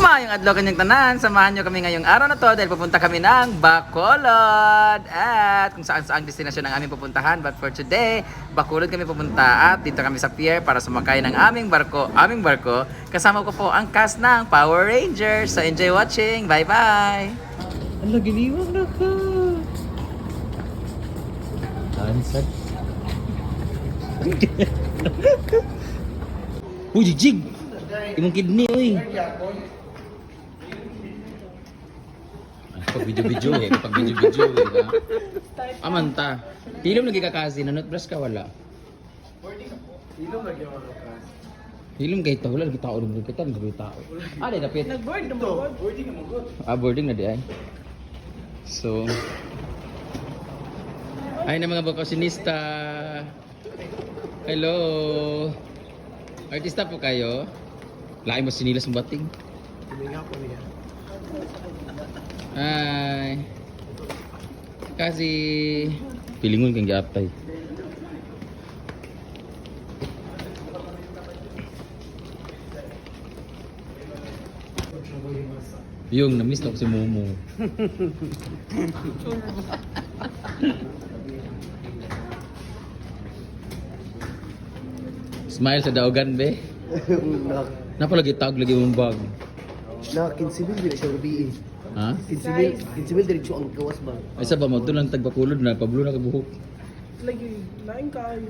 Mayong adlaw kanyang tanan, samahan nyo kami ngayong araw na to dahil pupunta kami ng Bacolod at kung saan saang destinasyon ang aming pupuntahan. But for today, Bacolod kami pupunta at dito kami sa pier para sumakay ng aming barko. Aming barko, kasama ko po ang cast ng Power Rangers. So enjoy watching. Bye-bye! Ala, giniwang na ka! Ansad. Uy, jigjig! Imong kidney, uy! Pag video-video eh, pag video-video eh. Ha? Amanta. Hilom lagi ka kasi, nanot brush ka wala. Hilom kay tao, wala lagi tao rin kita, lagi tao. Ah, di dapit. Nag-board na mo. Boarding na mo. Ah, boarding na di ay. So, ay na mga bakasinista. Hello. Artista po kayo? Lain mo sinilas ng bating. Tuminga ko niya. Ay. Kasi pilingon kang giaptay. Yung na-miss na ko si Momo. Smile sa daogan be. Napalagi tag lagi mong bag. Na, kinsibil din siya gabi eh. Ha? Kinsibil, kinsibil din siya ang gawas ba? Ay sa ba mo lang tagbakulod na pablo na kabuhok. Lagi, lain kayo.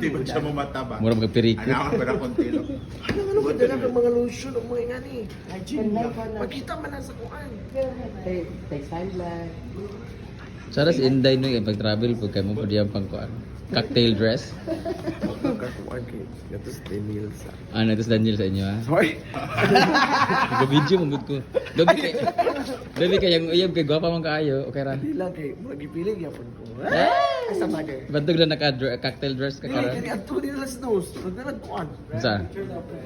Di ba siya mamataba? Mura mga periko. Anak ko na kontilo. Ano ano ba dala ng mga lotion o mga ngani? Makita man na sa kuan. Sana si Inday no yung pag-travel po kayo mo pa diyan pang kuan. Cocktail dress. Gatos Daniel sa. Ano, Daniel sa inyo ha? Hoy! Nag-video mo good ko. Gabi kay Gabi kay yung uyab kay gwapa man kaayo. Okay ra. Hindi lang kay mga gipilig yapon ko. Eh? Sa bagay. Bantog lang naka cocktail dress ka Kaya karon. kaya ato ni las dos. Nagdalag kuan. Saan?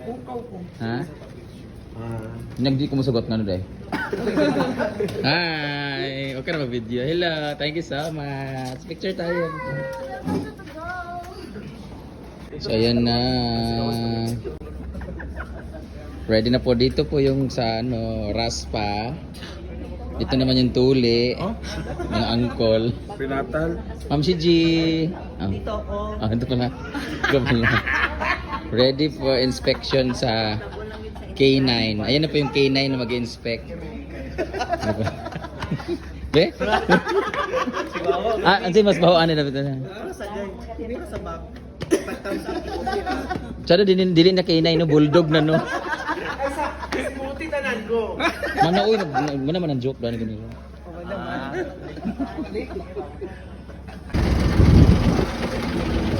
Kukaw ko. Ha? Ah. Nagdi ko musugot nga no day. Hi! Okay na ba video? Hello! Thank you so much! Picture tayo. So ayan na. Ready na po dito po yung sa ano, raspa. Ito naman yung tuli. Ng angkol. Pinatal. Ma'am si G. Ah. Dito ako. Ah, ito pala. Ito pala. Ready for inspection sa K9. Ayan na po yung K9 na mag-inspect. Ba? Be? ah, ansi mas bawaan na dito na. Hindi ko sa back. Sada din dili na K9 no bulldog na no. Smoothie tanan ko. Mana uy, mana man ang joke dani ganito.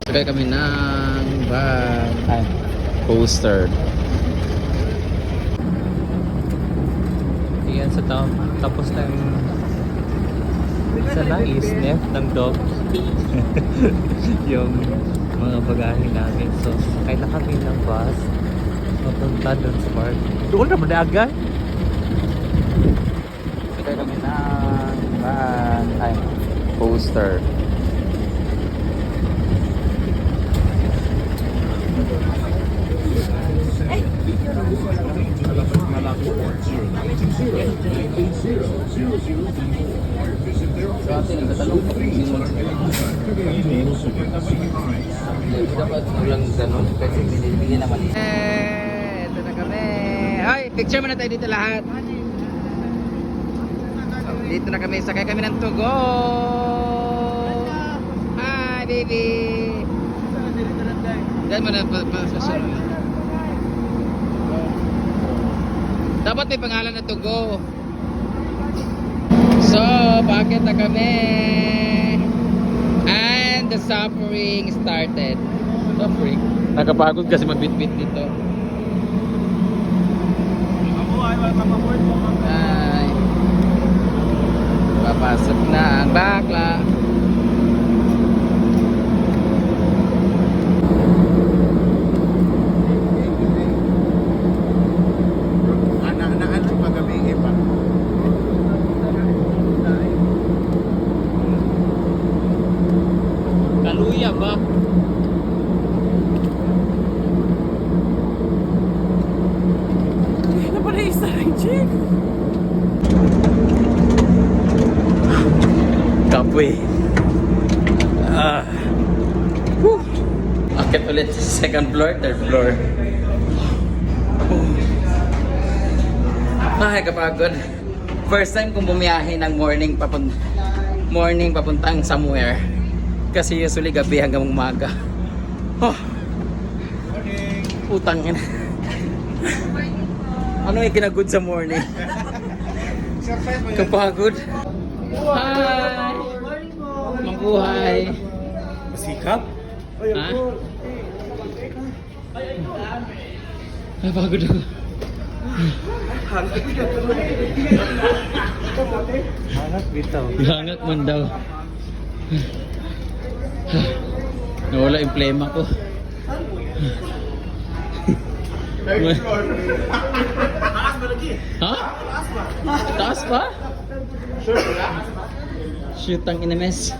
Sakay kami ng van. Ay, poster. Yan sa top. Tapos ng isa lang is left ng dog. yung mga bagahe namin. So, sakay na kami ng bus papunta doon sa park. Doon na madagan. Sakay kami na ah, van. Ay, poster. Malaki 0 0 0 0 0 natin, nagkatanong kami, sino dapat lang ganun, kasi binibigyan naman. Eh, ito na kami. Hoy, picture muna tayo dito lahat. Dito na kami, sakay kami ng tugo. Hi, baby. Dahil mo na Dapat may pangalan na tugo. So, bakit na kami? And the suffering started. Suffering? Nakapagod kasi magbitbit dito. Ay. Papasok na ang bakla. Anak na anak magabi iba. Kaluya ba? Ano pa rin Bilis Kapwe. Ah. Whew. Akit ulit sa second floor, third floor. Ay, kapagod. First time kong bumiyahe ng morning papun morning papuntang somewhere. Kasi usually gabi hanggang umaga. Oh. Putang ina. Ano yung kinagod sa morning? Kapagod. Hi! Mabuhay! Masikap? Ha? Napagod ako. Hanap bitaw. Langat man daw. Nawala yung plema ko. Third floor. Ha? Taas pa? Shoot ang inames.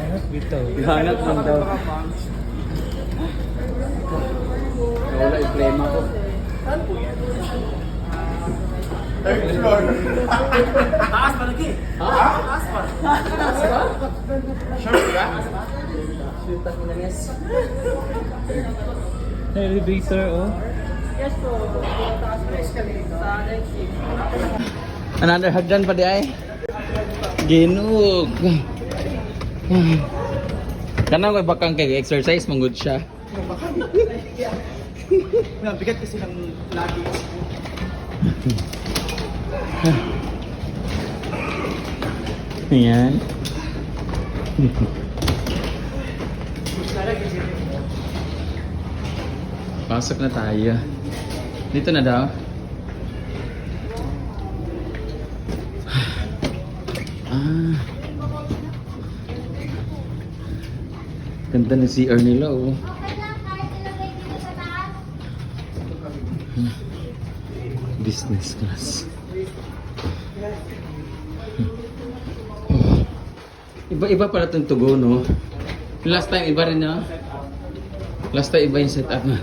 Hanap bitaw. Langat man daw. Nawala yung plema ko. Third floor. Shoot ang inames. Elevator, oh. Another hagdan pa di ay. Ginog. Kanang ko'y bakang kay exercise manggod siya. Bigat kasi ng lagi. Ayan. Pasok na tayo. Dito na daw. Ah. Ganda ng CR nila oh. Business class. Iba-iba pala itong tugo, no? Last time, iba rin, no? Last time, iba yung setup na.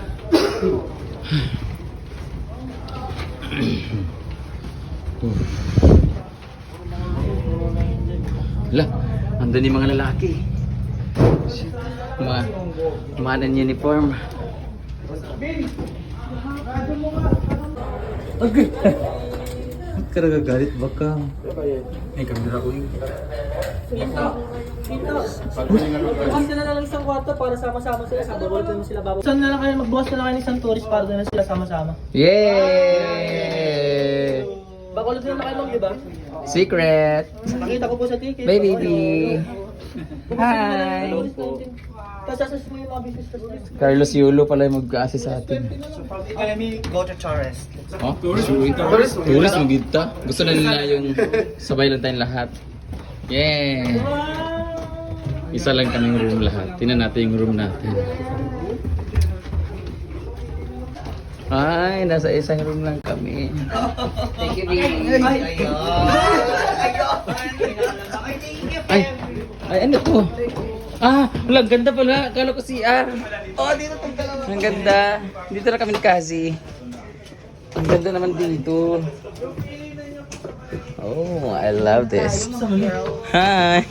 Hala, andun yung mga lalaki. Shit. Mga, mga uniform. Okay. Ba't ka nagagalit ba ka? Ay, kamera ko yung... Bukas ka na lang ng isang kwarto para sama-sama sila. Sa bawal ko naman sila bababa. Saan na lang kayo, magbukas na lang kayo ng isang tourist para doon na sila sama-sama. Yay! Bakulod na lang kayo mag, di ba? Secret! Nakita ko po sa ticket. Baby baby! Hi! Tapos mo yung mga business class. Carlos Yulo pala yung mag-assist sa atin. Kami go to Chores. Oh, tourist? Tourist mo kita. Gusto na nila yung sabay lang tayong lahat. Yeah! Isa lang kaming room lahat. Tingnan natin yung room natin. Ay, nasa isang room lang kami. Thank you, baby. Ay, ay ano to? Ah, wala, ang ganda pala. Akala ko CR. Oh, dito tong dalawa. Ang ganda. Dito na kami ni Cassie. Ang ganda naman dito. Oh, I love this. Hi.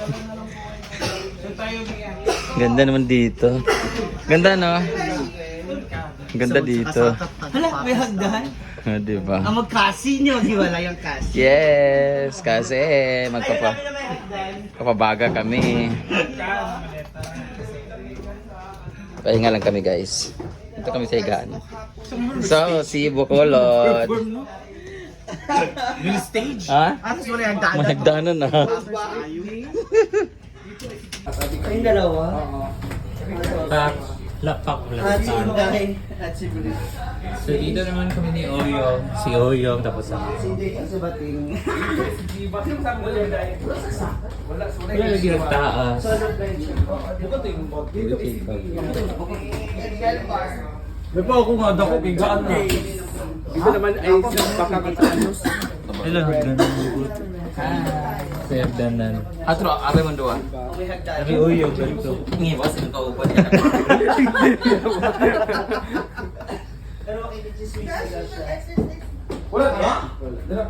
Ganda naman dito. Ganda no? Ganda dito. Hala, may hagdan. Ah, di ba? Ang magkasi nyo, di wala yung kasi. Yes, kasi magpapa kapabaga kami. Pahinga lang kami guys. Ito kami sa higaan. So, si Bukolot. Yung stage? Ha? Atas wala yung daan. Managdanan na. Kayong dalawa. Lapak At si Inday. At si Bruce. So dito naman kami ni Oyong. Si Oyong tapos ako. Si Inday at si Bating. Wala lagi nagtaas. May pa ako nga dako kigaan na. Ito naman ay baka katanos. Hello, ganun. Sir Danan. Atro, abe mo doon. May Oyong ganito. Ngiwas yung kaupan niya.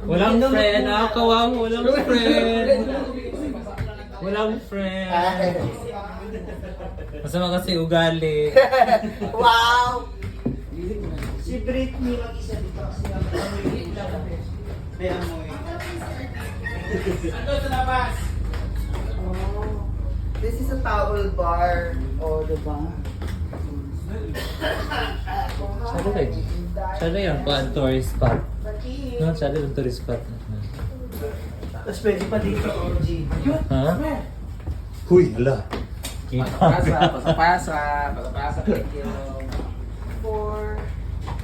Walang friend, ah, kawang walang friend. Walang friend. Masama kasi ugali. Wow! Si Britney mag-isa dito kasi naman may amoy. Oh, this is a towel bar. Oh, diba? Sado kayo. Sado yan, pa tourist spot. No, sado yung tourist spot. Tapos pwede pa dito, OG. Ha? Huy, hala. Pasa, pasa, pasa, pasa, pasa, thank you. 4,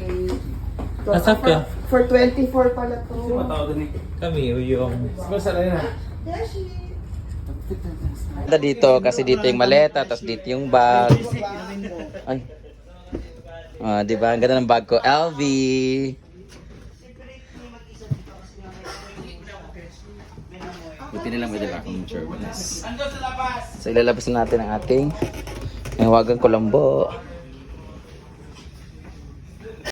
8, Nasaan ka? For 24 pala to. Kami, yung... Ganda dito kasi dito yung maleta, tapos dito yung bag. Ay. Ah, di ba? Ang ganda ng bag ko. LV. Buti na lang pwede ba akong turbulence. So ilalabas na natin ang ating Nawagan Colombo.